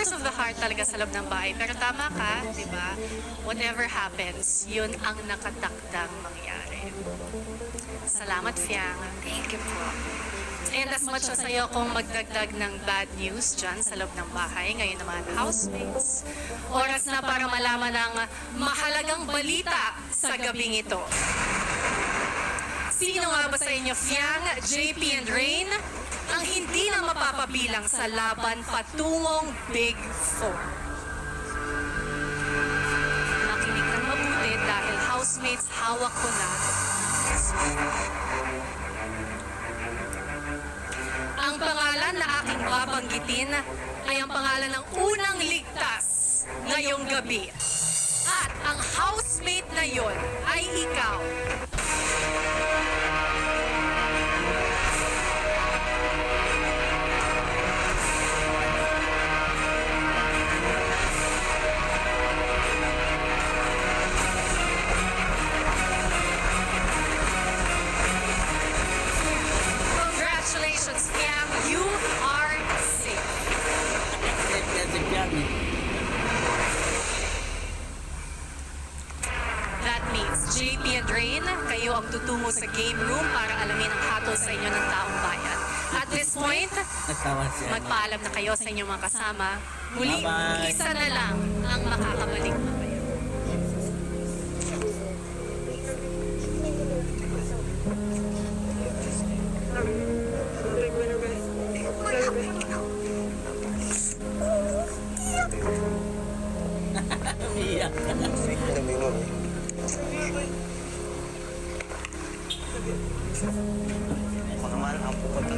matters of the heart talaga sa loob ng bahay. Pero tama ka, di ba? Whatever happens, yun ang nakatakdang mangyari. Salamat, Fiang. Thank you po. And as much as ayaw kong magdagdag ng bad news dyan sa loob ng bahay, ngayon naman, housemates, oras na para malaman ang mahalagang balita sa gabing ito. Sino nga ba sa inyo, Fiang, JP and Rain, ang hindi na mapapabilang sa laban patungong Big Four? Makinig ng mabuti dahil housemates hawak ko na Ang pangalan na aking babanggitin ay ang pangalan ng unang ligtas ngayong gabi. At ang housemate na yon ay ikaw. That means JP and Rain, kayo ang tutungo sa game room para alamin ang hatol sa inyo ng taong bayan. At this point, siya. magpaalam na kayo sa inyong mga kasama. Muli, Bye-bye. isa na lang ang makakabalik mamaya. Umiyak ka na. Mga mahal ang pupunta